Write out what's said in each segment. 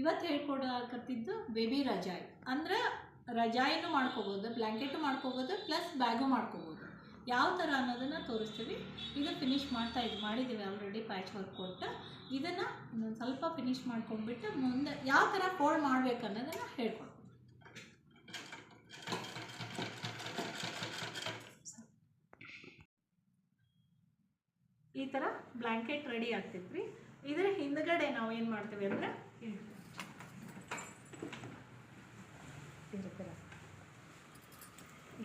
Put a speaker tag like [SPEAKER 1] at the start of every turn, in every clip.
[SPEAKER 1] ಇವತ್ತು ಹೇಳ್ಕೊಡಕತ್ತಿದ್ದು ಬೇಬಿ ರಜಾಯ್. ಅಂದರೆ ರಜಾಯಿನೂ ಮಾಡ್ಕೋಬೋದು ಬ್ಲ್ಯಾಂಕೆಟು ಮಾಡ್ಕೋಬೋದು ಪ್ಲಸ್ ಬ್ಯಾಗು ಮಾಡ್ಕೋಬೋದು. ಯಾವ ಥರ ಅನ್ನೋದನ್ನು ತೋರಿಸ್ತೀವಿ. ಇದು ಫಿನಿಶ್ ಮಾಡ್ತಾ ಇದು ಮಾಡಿದ್ದೀವಿ ಆಲ್ರೆಡಿ ಪ್ಯಾಚ್ ವರ್ಕ್ ಕೊಟ್ಟು. ಇದನ್ನು ಇನ್ನೊಂದು ಸ್ವಲ್ಪ ಫಿನಿಶ್ ಮಾಡ್ಕೊಂಡ್ಬಿಟ್ಟು ಮುಂದೆ ಯಾವ ಥರ ಫೋಲ್ಡ್ ಮಾಡಬೇಕು ಅನ್ನೋದನ್ನು ಹೇಳ್ಕೊಡ್ತೀವಿ ಈ ಥರ ಬ್ಲ್ಯಾಂಕೆಟ್ ರೆಡಿ ಆಗ್ತೈತ್ರಿ. ಇದರ ಹಿಂದ್ಗಡೆ ನಾವು ಏನು ಮಾಡ್ತೀವಿ ಅಂದ್ರೆ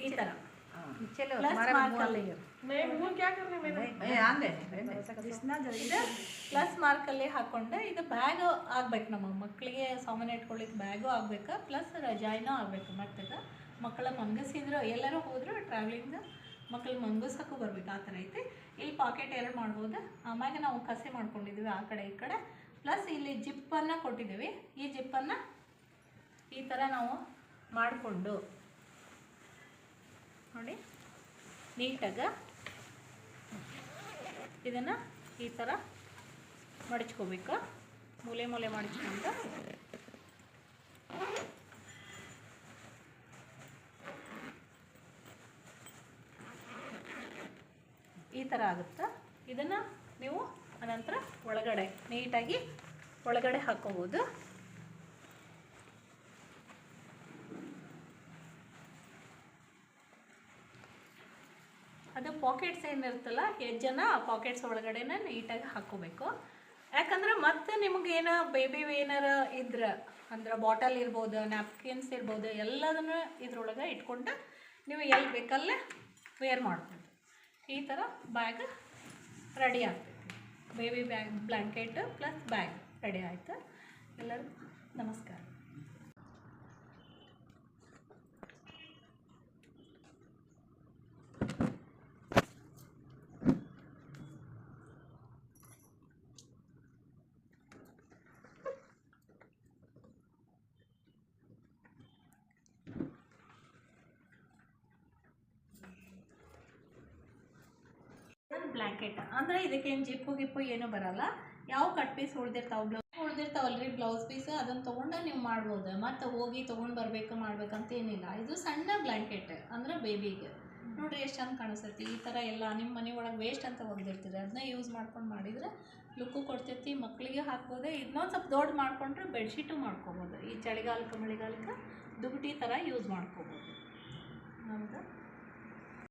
[SPEAKER 1] ಈ ಥರ ಪ್ಲಸ್ ಮಾರ್ಕಲ್ಲಿ ಹಾಕೊಂಡೆ ಇದು ಬ್ಯಾಗ್ ಆಗ್ಬೇಕು ನಮ್ಮ ಮಕ್ಕಳಿಗೆ ಸಾಮಾನ್ಯ ಇಟ್ಕೊಳ್ಳಿಕ್ಕೆ ಬ್ಯಾಗು ಆಗ್ಬೇಕಾ? ಪ್ಲಸ್ ರಜಾಯಿನೂ ಆಗ್ಬೇಕು. ಮತ್ತೆ ಮಕ್ಕಳ ಮಂಗಸಿದ್ರು ಎಲ್ಲರೂ ಹೋದ್ರು ಟ್ರಾವೆಲಿಂಗ್ ಮಕ್ಕಳು ಮಂಗಸಕ್ಕೂ ಬರ್ಬೇಕು. ಆ ಥರ ಐತಿ. ಇಲ್ಲಿ ಪಾಕೆಟ್ ಎರಡು ಮಾಡ್ಬೋದು? ಆಮ್ಯಾಗ ನಾವು ಕಸೆ ಮಾಡ್ಕೊಂಡಿದ್ವಿ ಆ ಕಡೆ ಈ ಕಡೆ. ಪ್ಲಸ್ ಇಲ್ಲಿ ಜಿಪ್ಪನ್ನು ಕೊಟ್ಟಿದ್ದೀವಿ. ಈ ಜಿಪ್ಪನ್ನು ಈ ಥರ ನಾವು ಮಾಡಿಕೊಂಡು ನೋಡಿ, ನೀಟಾಗಿ ಇದನ್ನು ಈ ಥರ ಮಡಚ್ಕೋಬೇಕು. ಮೂಲೆ ಮೂಲೆ ಮಡಚ್ಕೊಂಡು ಈ ಥರ ಆಗುತ್ತೆ? ಇದನ್ನು ನೀವು ಅನಂತರ ಒಳಗಡೆ ನೀಟಾಗಿ ಒಳಗಡೆ ಹಾಕ್ಕೋಬೋದು ಅದು ಪಾಕೆಟ್ಸ್ ಏನಿರುತ್ತಲ್ಲ ಹೆಜ್ಜನ ಆ ಪಾಕೆಟ್ಸ್ ಒಳಗಡೆನೆ ನೀಟಾಗಿ ಹಾಕ್ಕೋಬೇಕು ಯಾಕಂದ್ರೆ ಮತ್ತೆ ನಿಮ್ಗೆ ಏನೋ ಬೇಬಿ ಏನಾರ ಇದ್ರೆ, ಅಂದ್ರೆ ಬಾಟಲ್ ಇರ್ಬೋದು, ನ್ಯಾಪ್ಕಿನ್ಸ್ ಇರ್ಬೋದು, ಎಲ್ಲದನ್ನು ಇದ್ರೊಳಗೆ ಇಟ್ಕೊಂಡು ನೀವು ಎಲ್ಲಿ ಬೇಕಲ್ಲೇ ವೇರ್ ಮಾಡ್ಬೋದು. ಈ ಥರ ಬ್ಯಾಗ್ ರೆಡಿ ಆಗ್ತೈತಿ. Baby bag blanket plus bag ready ಆಯಿತು. ಎಲ್ಲರಿಗೂ ನಮಸ್ಕಾರ. ಬ್ಲ್ಯಾಂಕೆಟ್ ಅಂದರೆ ಇದಕ್ಕೇನು ಜಿಪ್ಪು ಗಿಪ್ಪು ಏನೂ ಬರಲ್ಲ. ಯಾವ ಕಟ್ ಪೀಸ್ ಉಳ್ದಿರ್ತಾವೆ ಬ್ಲೌಸ್ ಉಳಿದಿರ್ತಾವಲ್ರಿ ಬ್ಲೌಸ್ ಪೀಸ್. ಅದನ್ನು ತೊಗೊಂಡು ನೀವು ಮಾಡ್ಬೋದು. ಮತ್ತು ಹೋಗಿ ತೊಗೊಂಡು ಬರಬೇಕು, ಮಾಡ್ಬೇಕಂತ ಏನಿಲ್ಲ. ಇದು ಸಣ್ಣ ಬ್ಲ್ಯಾಂಕೆಟ್ ಅಂದ್ರೆ ಬೇಬಿಗೆ. ನೋಡ್ರಿ ಎಷ್ಟು ಚಂದ ಕಾಣಿಸ್ತೈತಿ ಈ ಥರ ಎಲ್ಲ ನಿಮ್ಮ ಮನೆ ಒಳಗೆ ವೇಸ್ಟ್ ಅಂತ ಒಗ್ದಿರ್ತೀರಿ. ಅದನ್ನ ಯೂಸ್ ಮಾಡ್ಕೊಂಡು ಮಾಡಿದರೆ ಲುಕ್ಕು ಕೊಡ್ತೈತಿ ಮಕ್ಕಳಿಗೆ ಹಾಕ್ಬೋದು. ಇನ್ನೊಂದು ಸ್ವಲ್ಪ ದೊಡ್ಡ ಮಾಡ್ಕೊಂಡ್ರೆ ಬೆಡ್ಶೀಟು ಮಾಡ್ಕೊಬೋದು. ಈ ಚಳಿಗಾಲಕ್ಕೆ ಮಳೆಗಾಲಕ್ಕೆ ದುಬಟಿ ಥರ ಯೂಸ್ ಮಾಡ್ಕೊಬೋದು. ನಮ್ದು.